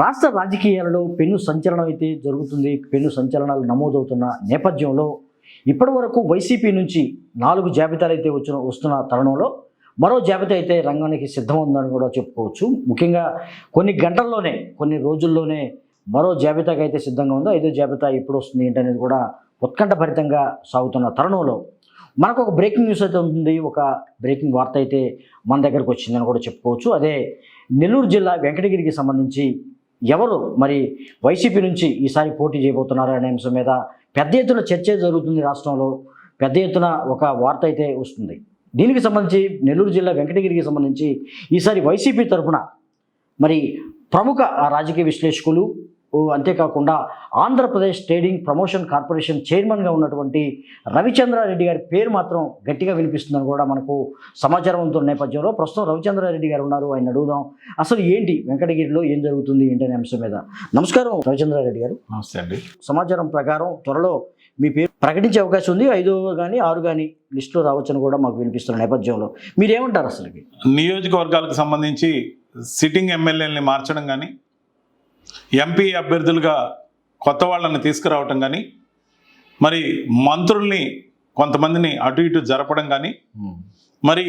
రాష్ట్ర రాజకీయాలలో పెను సంచలనం అయితే జరుగుతుంది. పెను సంచలనాలు నమోదవుతున్న నేపథ్యంలో ఇప్పటి వరకు వైసీపీ నుంచి నాలుగు జాబితాలు అయితే వచ్చిన వస్తున్న తరుణంలో మరో జాబితా అయితే రంగానికి సిద్ధముందని కూడా చెప్పుకోవచ్చు. ముఖ్యంగా కొన్ని గంటల్లోనే కొన్ని రోజుల్లోనే మరో జాబితాకి అయితే సిద్ధంగా ఉందో ఐదో జాబితా ఎప్పుడు వస్తుంది ఏంటనేది కూడా ఉత్కంఠభరితంగా సాగుతున్న తరుణంలో మనకు ఒక బ్రేకింగ్ న్యూస్ అయితే ఉంటుంది. ఒక బ్రేకింగ్ వార్త అయితే మన దగ్గరకు వచ్చిందని కూడా చెప్పుకోవచ్చు. అదే నెల్లూరు జిల్లా వెంకటగిరికి సంబంధించి ఎవరు మరి వైసీపీ నుంచి ఈసారి పోటీ చేయబోతున్నారు అనే అంశం మీద పెద్ద ఎత్తున చర్చ జరుగుతుంది రాష్ట్రంలో. పెద్ద ఎత్తున ఒక వార్త అయితే వస్తుంది. దీనికి సంబంధించి నెల్లూరు జిల్లా వెంకటగిరికి సంబంధించి ఈసారి వైసీపీ తరఫున మరి ప్రముఖ రాజకీయ విశ్లేషకులు అంతేకాకుండా ఆంధ్రప్రదేశ్ ట్రేడింగ్ ప్రమోషన్ కార్పొరేషన్ చైర్మన్గా ఉన్నటువంటి రవిచంద్రారెడ్డి గారి పేరు మాత్రం గట్టిగా వినిపిస్తుందని కూడా మనకు సమాచారం ఉంటున్న నేపథ్యంలో ప్రస్తుతం రవిచంద్రారెడ్డి గారు ఉన్నారు ఆయన అడుగుదాం. అసలు ఏంటి వెంకటగిరిలో ఏం జరుగుతుంది ఏంటి అనే అంశం మీద. నమస్కారం రవిచంద్రారెడ్డి గారు. నమస్తే అండి. సమాచారం ప్రకారం త్వరలో మీ పేరు ప్రకటించే అవకాశం ఉంది ఐదో కానీ ఆరు కానీ లిస్టులో రావచ్చని కూడా మాకు వినిపిస్తున్న నేపథ్యంలో. మీరేమంటారు అసలుకి? నియోజకవర్గాలకు సంబంధించి సిట్టింగ్ ఎమ్మెల్యేలని మార్చడం కానీ ఎంపీ అభ్యర్థులుగా కొత్త వాళ్ళని తీసుకురావటం కానీ మరి మంత్రుల్ని కొంతమందిని అటు ఇటు జరపడం కానీ మరి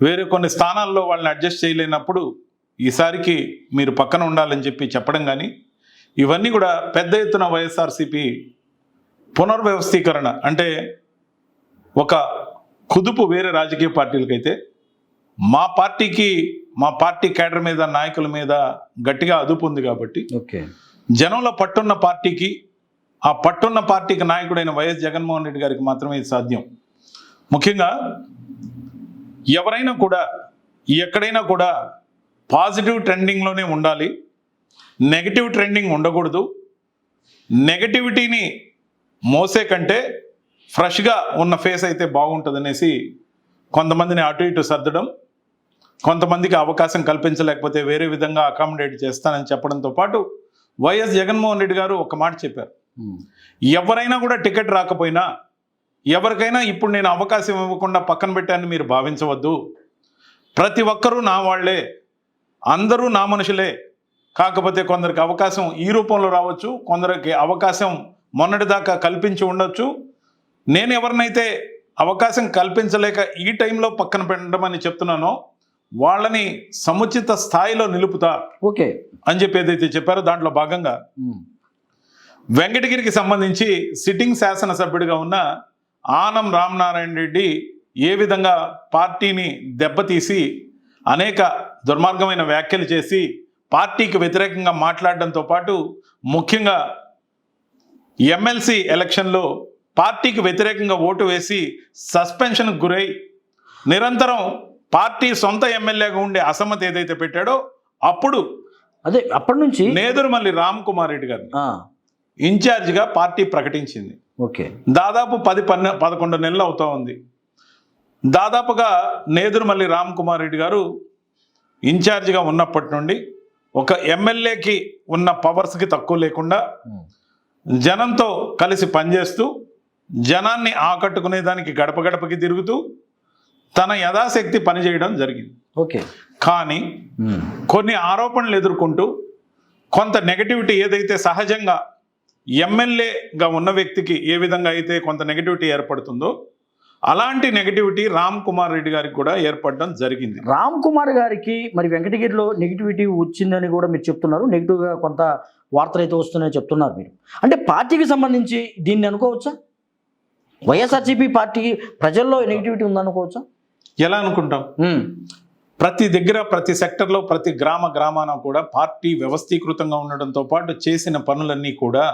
వేరే కొన్ని స్థానాల్లో వాళ్ళని అడ్జస్ట్ చేయలేనప్పుడు ఈసారికి మీరు పక్కన ఉండాలని చెప్పి చెప్పడం కానీ ఇవన్నీ కూడా పెద్ద ఎత్తున వైఎస్ఆర్సీపీ పునర్వ్యవస్థీకరణ అంటే ఒక కుదుపు వేరే రాజకీయ పార్టీలకైతే మా పార్టీకి మా పార్టీ కేడర్ మీద నాయకుల మీద గట్టిగా అదుపు ఉంది కాబట్టి ఓకే. జనంలో పట్టున్న పార్టీకి ఆ పట్టున్న పార్టీకి నాయకుడైన వైఎస్ జగన్మోహన్ రెడ్డి గారికి మాత్రమే ఇది సాధ్యం. ముఖ్యంగా ఎవరైనా కూడా ఎక్కడైనా కూడా పాజిటివ్ ట్రెండింగ్లోనే ఉండాలి. నెగటివ్ ట్రెండింగ్ ఉండకూడదు. నెగటివిటీని మోసే కంటే ఫ్రెష్గా ఉన్న ఫేస్ అయితే బాగుంటుందనేసి కొంతమందిని అటు ఇటు సర్దడం కొంతమందికి అవకాశం కల్పించలేకపోతే వేరే విధంగా అకామిడేట్ చేస్తానని చెప్పడంతో పాటు వైఎస్ జగన్మోహన్ రెడ్డి గారు ఒక మాట చెప్పారు. ఎవరైనా కూడా టికెట్ రాకపోయినా ఎవరికైనా ఇప్పుడు నేను అవకాశం ఇవ్వకుండా పక్కన పెట్టానని మీరు భావించవద్దు. ప్రతి ఒక్కరూ నా వాళ్ళే అందరూ నా మనుషులే. కాకపోతే కొందరికి అవకాశం ఈ రూపంలో రావచ్చు కొందరికి అవకాశం మొన్నటిదాకా కల్పించి ఉండొచ్చు. నేను ఎవరినైతే అవకాశం కల్పించలేక ఈ టైంలో పక్కన పెట్టమని చెప్తున్నానో వాళ్ళని సముచిత స్థాయిలో నిలుపుతా ఓకే. అని చెప్పి ఏదైతే చెప్పారో దాంట్లో భాగంగా వెంకటగిరికి సంబంధించి సిట్టింగ్ శాసనసభ్యుడిగా ఉన్న ఆనం రామనారాయణ రెడ్డి ఏ విధంగా పార్టీని దెబ్బతీసి అనేక దుర్మార్గమైన వ్యాఖ్యలు చేసి పార్టీకి వ్యతిరేకంగా మాట్లాడడంతో పాటు ముఖ్యంగా ఎమ్మెల్సీ ఎలక్షన్లో పార్టీకి వ్యతిరేకంగా ఓటు వేసి సస్పెన్షన్కు గురై నిరంతరం పార్టీ సొంత ఎమ్మెల్యేగా ఉండే అసమ్మతి ఏదైతే పెట్టాడో అప్పుడు అదే అప్పటి నుంచి నేదురుమల్లి రామ్ కుమార్ రెడ్డి గారిని ఇన్ఛార్జిగా పార్టీ ప్రకటించింది. ఓకే. దాదాపు పది పన్నె పదకొండు నెలలు అవుతా ఉంది. దాదాపుగా నేదురుమల్లి రామ్ కుమార్ రెడ్డి గారు ఇన్ఛార్జిగా ఉన్నప్పటి నుండి ఒక ఎమ్మెల్యేకి ఉన్న పవర్స్కి తక్కువ లేకుండా జనంతో కలిసి పనిచేస్తూ జనాన్ని ఆకట్టుకునే దానికి గడప గడపకి తిరుగుతూ తన యథాశక్తి పనిచేయడం జరిగింది. ఓకే. కానీ కొన్ని ఆరోపణలు ఎదుర్కొంటూ కొంత నెగటివిటీ ఏదైతే సహజంగా ఎమ్మెల్యేగా ఉన్న వ్యక్తికి ఏ విధంగా అయితే కొంత నెగటివిటీ ఏర్పడుతుందో అలాంటి నెగటివిటీ రామ్ కుమార్ రెడ్డి గారికి కూడా ఏర్పడడం జరిగింది. రామ్ కుమార్ గారికి మరి వెంకటగిరిలో నెగిటివిటీ వచ్చిందని కూడా మీరు చెప్తున్నారు. నెగిటివ్గా కొంత వార్తలు అయితే వస్తున్నాయని చెప్తున్నారు మీరు. అంటే పార్టీకి సంబంధించి దీన్ని అనుకోవచ్చా? వైఎస్ఆర్సీపీ పార్టీకి ప్రజల్లో నెగిటివిటీ ఉందనుకోవచ్చా? ఎలా అనుకుంటాం? ప్రతి దగ్గర ప్రతి సెక్టర్లో ప్రతి గ్రామ గ్రామాన కూడా పార్టీ వ్యవస్థీకృతంగా ఉండడంతో పాటు చేసిన పనులన్నీ కూడా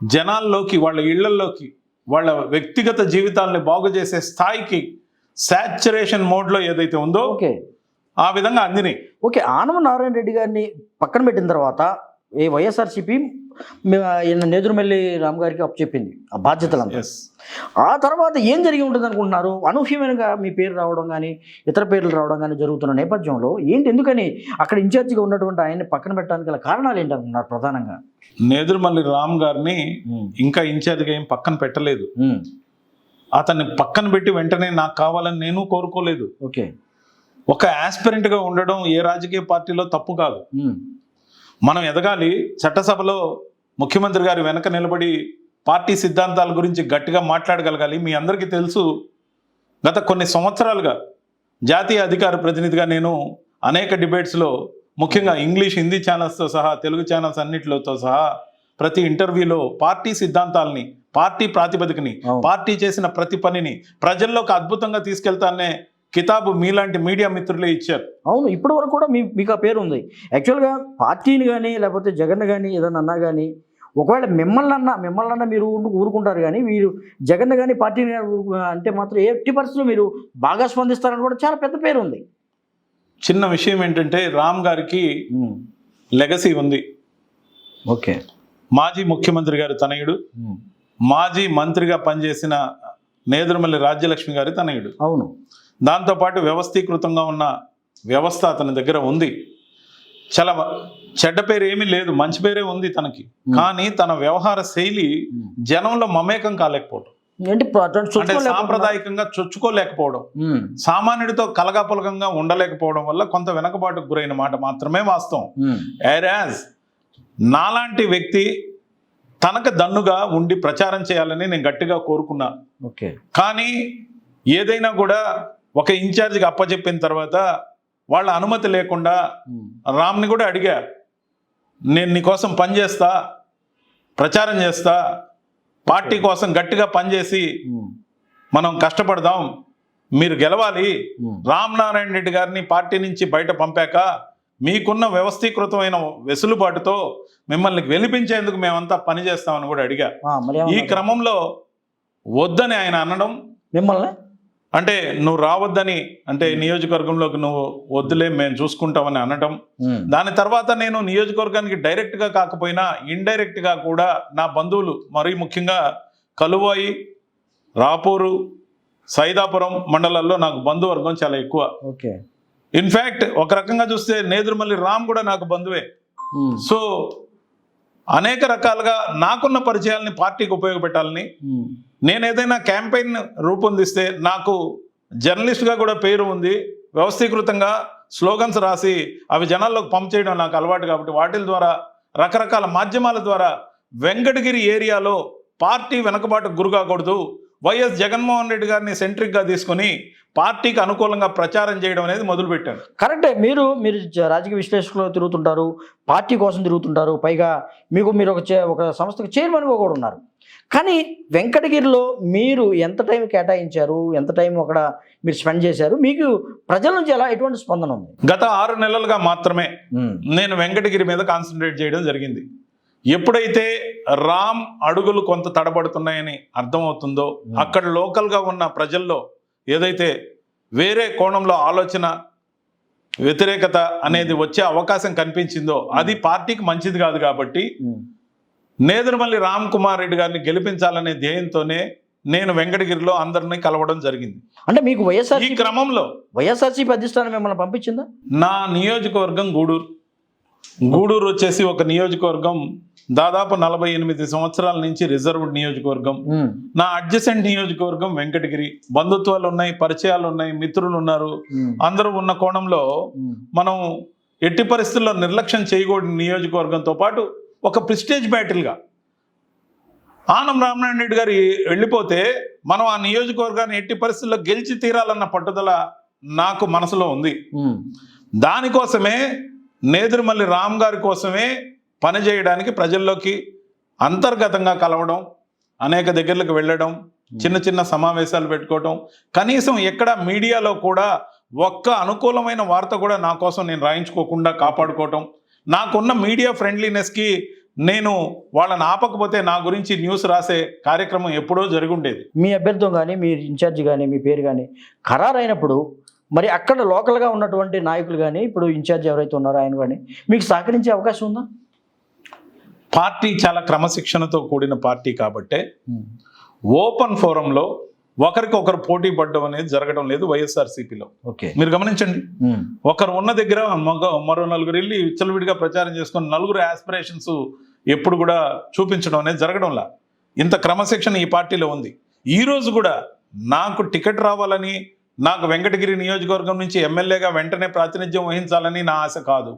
జనాల్లోకి వాళ్ళ ఇళ్ళలోకి వాళ్ళ వ్యక్తిగత జీవితాలని బాగు చేసే స్థాయికి సాచురేషన్ మోడ్లో ఏదైతే ఉందో ఓకే. ఆ విధంగా అందినాయి. ఓకే. ఆనవ నారాయణ రెడ్డి గారిని పక్కన పెట్టిన తర్వాత ఏ వైఎస్ఆర్సీపీ నేదురుమల్లి రామ్ గారికి అప్పచెప్పింది ఆ బాధ్యతలంతా. ఆ తర్వాత ఏం జరిగి ఉంటుంది అనుకుంటున్నారు అనూహ్యమైనగా మీ పేరు రావడం కానీ ఇతర పేర్లు రావడం కానీ జరుగుతున్న నేపథ్యంలో ఏంటి? ఎందుకని అక్కడ ఇన్ఛార్జిగా ఉన్నటువంటి ఆయన్ని పక్కన పెట్టడానికి గల కారణాలు ఏంటి అనుకుంటున్నారు ప్రధానంగా? నేదురుమల్లి రామ్ గారిని ఇంకా ఇన్ఛార్జ్గా ఏం పక్కన పెట్టలేదు. ఉమ్, అతన్ని పక్కన పెట్టి వెంటనే నాకు కావాలని నేను కోరుకోలేదు. ఓకే. ఒక aspirant గా ఉండడం ఏ రాజకీయ పార్టీలో తప్పు కాదు. ఉమ్, మనం ఎదగాలి చట్టసభలో ముఖ్యమంత్రి గారి వెనక నిలబడి పార్టీ సిద్ధాంతాల గురించి గట్టిగా మాట్లాడగలగాలి మీ అందరికీ తెలుసు గత కొన్ని సంవత్సరాలుగా జాతీయ అధికార ప్రతినిధిగా నేను అనేక డిబేట్స్లో ముఖ్యంగా ఇంగ్లీష్ హిందీ ఛానల్స్తో సహా తెలుగు ఛానల్స్ అన్నిటితో సహా ప్రతి ఇంటర్వ్యూలో పార్టీ సిద్ధాంతాలని పార్టీ ప్రాతిపదికని. పార్టీ చేసిన ప్రతి పనిని ప్రజల్లోకి అద్భుతంగా తీసుకెళ్తానే కితాబు మీలాంటి మీడియా మిత్రులే ఇచ్చారు. అవును ఇప్పటి వరకు కూడా మీ మీకు ఆ పేరు ఉంది. యాక్చువల్గా పార్టీని కానీ లేకపోతే జగన్ కానీ ఏదన్నా అన్నా కానీ ఒకవేళ మిమ్మల్ని అన్నా మిమ్మల్ని అన్నా మీరు ఊరు- ఊరుకుంటారు కానీ మీరు జగన్ కానీ పార్టీని అంటే మాత్రం ఎట్టి పరిస్థితుల్లో మీరు బాగా స్పందిస్తారని కూడా చాలా పెద్ద పేరు ఉంది. చిన్న విషయం ఏంటంటే రామ్ గారికి లెగసీ ఉంది. ఓకే. మాజీ ముఖ్యమంత్రి గారి తనయుడు మాజీ మంత్రిగా పనిచేసిన నేదురుమల్లి రాజ్యలక్ష్మి గారి తనయుడు. అవును. దాంతోపాటు వ్యవస్థీకృతంగా ఉన్న వ్యవస్థ అతని దగ్గర ఉంది. చాలా చెడ్డ పేరు ఏమీ లేదు మంచి పేరే ఉంది తనకి. కానీ తన వ్యవహార శైలి జనంలో మమేకం కాలేకపోవడం. అంటే సాంప్రదాయకంగా చొచ్చుకోలేకపోవడం. సామాన్యుడితో కలగాపులకంగా ఉండలేకపోవడం వల్ల కొంత వెనకబాటుకు గురైన మాట మాత్రమే వాస్తవం. యాజ్ నాలాంటి వ్యక్తి తనకు దన్నుగా ఉండి ప్రచారం చేయాలని నేను గట్టిగా కోరుకున్నా ఓకే. కానీ ఏదైనా కూడా ఒక ఇన్ఛార్జికి అప్పచెప్పిన తర్వాత వాళ్ళ అనుమతి లేకుండా రామ్ని కూడా అడిగా నేను నీకోసం పనిచేస్తా ప్రచారం చేస్తా పార్టీ కోసం గట్టిగా పనిచేసి మనం కష్టపడదాం మీరు గెలవాలి. రామ్ నారాయణ రెడ్డి గారిని పార్టీ నుంచి బయట పంపాక మీకున్న వ్యవస్థీకృతమైన వెసులుబాటుతో మిమ్మల్ని గెలిపించేందుకు మేమంతా పనిచేస్తామని కూడా అడిగా ఈ? క్రమంలో వద్దని ఆయన అనడం మిమ్మల్ని అంటే నువ్వు రావద్దని అంటే నియోజకవర్గంలోకి నువ్వు వద్దులే మేము చూసుకుంటామని ఉమ్, దాని తర్వాత నేను నియోజకవర్గానికి డైరెక్ట్గా కాకపోయినా ఇండైరెక్ట్గా కూడా నా బంధువులు మరీ ముఖ్యంగా కలువాయి రాపూరు సైదాపురం మండలాల్లో నాకు బంధువర్గం చాలా ఎక్కువ. ఓకే. ఇన్ఫ్యాక్ట్ ఒక రకంగా చూస్తే నేదురుమల్లి రామ్ కూడా నాకు బంధువే. సో అనేక రకాలుగా నాకున్న పరిచయాల్ని పార్టీకి ఉపయోగపెట్టాలని. ఉమ్, నేను ఏదైనా క్యాంపెయిన్ రూపొందిస్తే నాకు జర్నలిస్ట్గా కూడా పేరు ఉంది. వ్యవస్థీకృతంగా స్లోగన్స్ రాసి అవి జనాల్లోకి పంప్ చేయడం నాకు అలవాటు కాబట్టి వాటి ద్వారా రకరకాల మాధ్యమాల ద్వారా వెంకటగిరి ఏరియాలో పార్టీ వెనకబాటు గురి కాకూడదు వైఎస్ జగన్మోహన్ రెడ్డి గారిని సెంట్రిక్గా తీసుకొని పార్టీకి అనుకూలంగా ప్రచారం చేయడం అనేది మొదలుపెట్టాను కరెక్టే. మీరు మీరు రాజకీయ విశ్లేషకులు తిరుగుతుంటారు పార్టీ కోసం తిరుగుతుంటారు పైగా మీకు మీరు ఒక ఒక సంస్థకు చైర్మన్గా కూడా ఉన్నారు. కానీ వెంకటగిరిలో మీరు ఎంత టైం కేటాయించారు ఎంత టైం అక్కడ మీరు స్పెండ్ చేశారు మీకు ప్రజల నుంచి ఎలా ఎటువంటి స్పందన ఉంది? గత ఆరు నెలలుగా మాత్రమే నేను వెంకటగిరి మీద కాన్సన్ట్రేట్ చేయడం జరిగింది. ఎప్పుడైతే రామ్ అడుగులు కొంత తడబడుతున్నాయని అర్థమవుతుందో అక్కడ లోకల్గా ఉన్న ప్రజల్లో ఏదైతే వేరే కోణంలో ఆలోచన వ్యతిరేకత అనేది వచ్చే అవకాశం కనిపించిందో అది పార్టీకి మంచిది కాదు కాబట్టి నేదురుమల్లి రామ్ కుమార్ రెడ్డి గారిని గెలిపించాలనే ధ్యేయంతోనే నేను వెంకటగిరిలో అందరినీ కలవడం జరిగింది. అంటే మీకు వైఎస్ఆర్ ఈ క్రమంలో వైఎస్ఆర్సీపీ అధిష్టానం మిమ్మల్ని పంపించిందా? నా నియోజకవర్గం గూడూరు. గూడూరు వచ్చేసి ఒక నియోజకవర్గం దాదాపు నలభై ఎనిమిది సంవత్సరాల నుంచి రిజర్వ్డ్ నియోజకవర్గం. నా అడ్జసెంట్ నియోజకవర్గం వెంకటగిరి. బంధుత్వాలు ఉన్నాయి పరిచయాలు ఉన్నాయి మిత్రులు ఉన్నారు. అందరూ ఉన్న కోణంలో మనం ఎట్టి పరిస్థితుల్లో నిర్లక్ష్యం చేయకూడని నియోజకవర్గంతో పాటు ఒక ప్రిస్టేజ్ బ్యాటిల్గా ఆనం రామనారాయణ రెడ్డి గారు వెళ్ళిపోతే మనం ఆ నియోజకవర్గాన్ని ఎట్టి పరిస్థితుల్లో గెలిచి తీరాలన్న పట్టుదల నాకు మనసులో ఉంది. దానికోసమే నేదురుమల్లి రామ్ గారి కోసమే పనిచేయడానికి ప్రజల్లోకి అంతర్గతంగా కలవడం అనేక దగ్గరలకు వెళ్ళడం చిన్న చిన్న సమావేశాలు పెట్టుకోవడం కనీసం ఎక్కడ మీడియాలో కూడా ఒక్క అనుకూలమైన వార్త కూడా నా కోసం నేను రాయించుకోకుండా కాపాడుకోవటం నాకున్న మీడియా ఫ్రెండ్లీనెస్కి నేను వాళ్ళని ఆపకపోతే నా గురించి న్యూస్ రాసే కార్యక్రమం ఎప్పుడో జరిగి ఉండేది మీ అభ్యర్థం కానీ మీ ఇన్ఛార్జ్ కానీ మీ పేరు కానీ ఖరారు అయినప్పుడు మరి అక్కడ లోకల్గా ఉన్నటువంటి నాయకులు కానీ ఇప్పుడు ఇన్ఛార్జ్ ఎవరైతే ఉన్నారో ఆయన కానీ మీకు సహకరించే అవకాశం ఉందా? పార్టీ చాలా క్రమశిక్షణతో కూడిన పార్టీ కాబట్టే ఓపెన్ ఫోరంలో ఒకరికొకరు పోటీ పడడం అనేది జరగడం లేదు వైఎస్ఆర్సీపీలో. ఓకే. మీరు గమనించండి. ఒకరు ఉన్న దగ్గర మరో నలుగురు వెళ్ళి విచ్చలవిడిగా ప్రచారం చేసుకొని నలుగురు ఆస్పిరేషన్స్ ఎప్పుడు కూడా చూపించడం అనేది జరగడంలా. ఇంత క్రమశిక్షణ ఈ పార్టీలో ఉంది. ఈ రోజు కూడా నాకు టికెట్ రావాలని నాకు వెంకటగిరి నియోజకవర్గం నుంచి ఎమ్మెల్యేగా వెంటనే ప్రాతినిధ్యం వహించాలని నా ఆశ కాదు.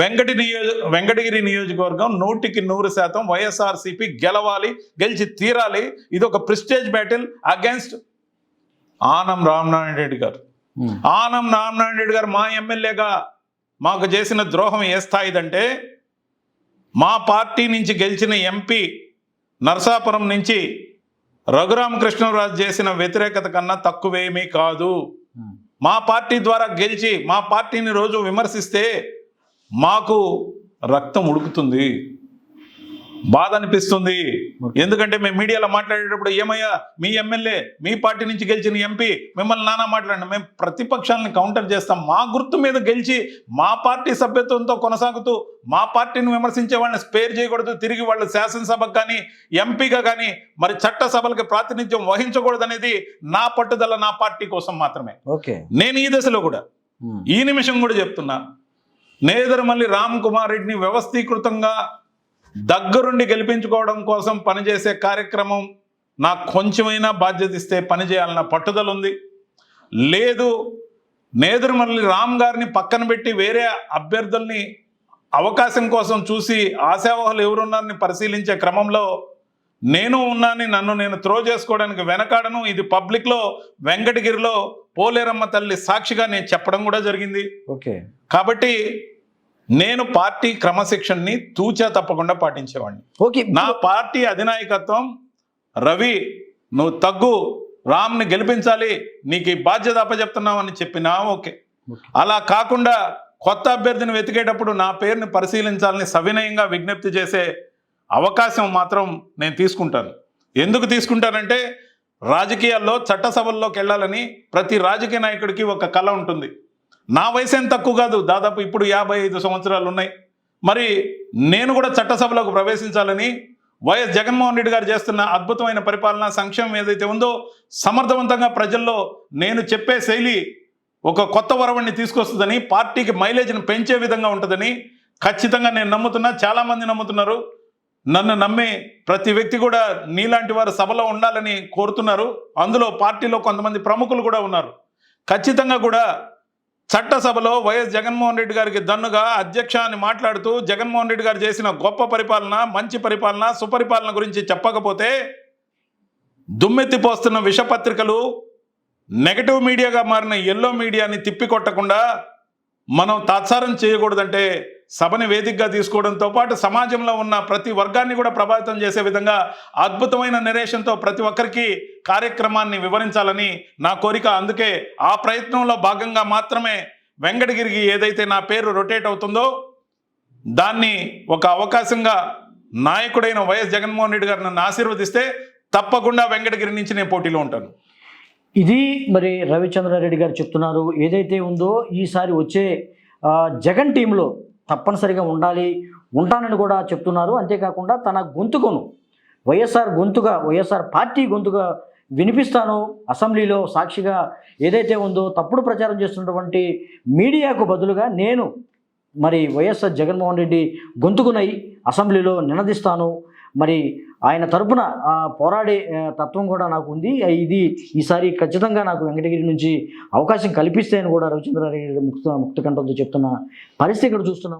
వెంకటి నియోజ వెంకటగిరి నియోజకవర్గం నూటికి నూరు శాతం వైఎస్ఆర్సీపీ గెలవాలి గెలిచి తీరాలి ఇది ఒక prestige battle against Anam Ramanarayana Reddy గారు. ఆనం రామనారాయణ రెడ్డి గారు మా ఎమ్మెల్యేగా మాకు చేసిన ద్రోహం ఏ స్థాయిదంటే మా పార్టీ నుంచి గెలిచిన ఎంపీ నరసాపురం నుంచి రఘురామకృష్ణరాజు చేసిన వ్యతిరేకత కన్నా తక్కువేమీ కాదు. మా పార్టీ ద్వారా గెలిచి మా పార్టీని రోజు విమర్శిస్తే మాకు రక్తం ఉడుకుతుంది. బాధ అనిపిస్తుంది. ఎందుకంటే మేము మీడియాలో మాట్లాడేటప్పుడు ఏమయ్యా మీ ఎమ్మెల్యే మీ పార్టీ నుంచి గెలిచిన ఎంపీ మిమ్మల్ని నానా మాట్లాడండి మేము ప్రతిపక్షాలను కౌంటర్ చేస్తాం. మా గుర్తు మీద గెలిచి మా పార్టీ సభ్యత్వంతో కొనసాగుతూ మా పార్టీని విమర్శించే వాళ్ళని స్పేర్ చేయకూడదు. తిరిగి వాళ్ళు శాసనసభకు కానీ ఎంపీగా కానీ మరి చట్టసభలకు ప్రాతినిధ్యం వహించకూడదు అనేది నా పట్టుదల నా పార్టీ కోసం మాత్రమే. ఓకే. నేను ఈ దశలో కూడా. ఈ నిమిషం కూడా చెప్తున్నా. నేదరమల్లి రామ్ కుమార్ రెడ్డిని వ్యవస్థీకృతంగా దగ్గరుండి గెలిపించుకోవడం కోసం పనిచేసే కార్యక్రమం నాకు కొంచెమైనా బాధ్యత ఇస్తే పని చేయాలన్న పట్టుదల ఉంది లేదు నేదురుమల్లి రామ్ గారిని పక్కన పెట్టి వేరే అభ్యర్థుల్ని అవకాశం కోసం చూసి ఆశావహులు ఎవరున్నారని పరిశీలించే క్రమంలో నేను ఉన్నానని నన్ను నేను త్రో చేసుకోవడానికి వెనకాడను. ఇది పబ్లిక్లో వెంకటగిరిలో పోలేరమ్మ తల్లి సాక్షిగా నేను చెప్పడం కూడా జరిగింది. ఓకే. కాబట్టి నేను పార్టీ క్రమశిక్షణని తూచా తప్పకుండా పాటించేవాడిని. ఓకే నా పార్టీ అధినాయకత్వం రవి నువ్వు తగ్గు రామ్ని గెలిపించాలి నీకు ఈ బాధ్యత అప్పచెప్తున్నావు అని చెప్పినా ఓకే. అలా కాకుండా కొత్త అభ్యర్థిని వెతికేటప్పుడు నా పేరుని పరిశీలించాలని సవినయంగా విజ్ఞప్తి చేసే అవకాశం మాత్రం నేను తీసుకుంటాను. ఎందుకు తీసుకుంటానంటే రాజకీయాల్లో చట్టసభల్లోకి వెళ్ళాలని ప్రతి రాజకీయ నాయకుడికి ఒక కళ ఉంటుంది. నా వయసు ఏం తక్కువ కాదు దాదాపు ఇప్పుడు యాభై ఐదు సంవత్సరాలు ఉన్నాయి. మరి నేను కూడా చట్టసభలోకి ప్రవేశించాలని వైఎస్ జగన్మోహన్ రెడ్డి గారు చేస్తున్న అద్భుతమైన పరిపాలన సంక్షేమం ఏదైతే ఉందో సమర్థవంతంగా ప్రజల్లో నేను చెప్పే శైలి ఒక కొత్త వరవణ్ణి తీసుకొస్తుందని పార్టీకి మైలేజ్ని పెంచే విధంగా ఉంటుందని ఖచ్చితంగా నేను నమ్ముతున్నా. చాలామంది నమ్ముతున్నారు. నన్ను నమ్మే ప్రతి వ్యక్తి కూడా నీలాంటి వారు సభలో ఉండాలని కోరుతున్నారు. అందులో పార్టీలో కొంతమంది ప్రముఖులు కూడా ఉన్నారు. ఖచ్చితంగా కూడా చట్టసభలో వైఎస్ జగన్మోహన్ రెడ్డి గారికి దన్నుగా అధ్యక్ష అని మాట్లాడుతూ జగన్మోహన్ రెడ్డి గారు చేసిన గొప్ప పరిపాలన మంచి పరిపాలన సుపరిపాలన గురించి చెప్పకపోతే దుమ్మెత్తిపోస్తున్న విషపత్రికలు నెగటివ్ మీడియాగా మారిన ఎల్లో మీడియాని తిప్పికొట్టకుండా మనం తాత్సారం చేయకూడదంటే సభని వేదికగా తీసుకోవడంతో పాటు సమాజంలో ఉన్న ప్రతి వర్గాన్ని కూడా ప్రభావితం చేసే విధంగా అద్భుతమైన నిరేషన్తో ప్రతి ఒక్కరికి కార్యక్రమాన్ని వివరించాలని నా కోరిక. అందుకే ఆ ప్రయత్నంలో భాగంగా మాత్రమే వెంకటగిరికి ఏదైతే నా పేరు రొటేట్ అవుతుందో దాన్ని ఒక అవకాశంగా నాయకుడైన వైఎస్ జగన్మోహన్ రెడ్డి గారు నన్ను ఆశీర్వదిస్తే తప్పకుండా వెంకటగిరి నుంచి నేను పోటీలో ఉంటాను. ఇది మరి రవిచంద్రారెడ్డి గారు చెప్తున్నారు. ఏదైతే ఉందో ఈసారి వచ్చే జగన్ టీంలో తప్పనిసరిగా ఉండాలి ఉంటానని కూడా చెప్తున్నారు. అంతేకాకుండా తన గొంతుకును వైఎస్ఆర్ గొంతుగా వైఎస్ఆర్ పార్టీ గొంతుగా వినిపిస్తాను. అసెంబ్లీలో సాక్షిగా ఏదైతే ఉందో తప్పుడు ప్రచారం చేస్తున్నటువంటి మీడియాకు బదులుగా నేను మరి వైఎస్ఆర్ జగన్మోహన్ రెడ్డి గొంతుకునై అసెంబ్లీలో నినదిస్తాను. మరి ఆయన తరపున పోరాడే తత్వం కూడా నాకు ఉంది. ఇది ఈసారి ఖచ్చితంగా నాకు వెంకటగిరి నుంచి అవకాశం కల్పిస్తాయని కూడా రవిచంద్రారెడ్డి ముక్త ముక్తకంఠంతో చెప్తున్న పరిస్థితి ఇక్కడ చూస్తున్నాం.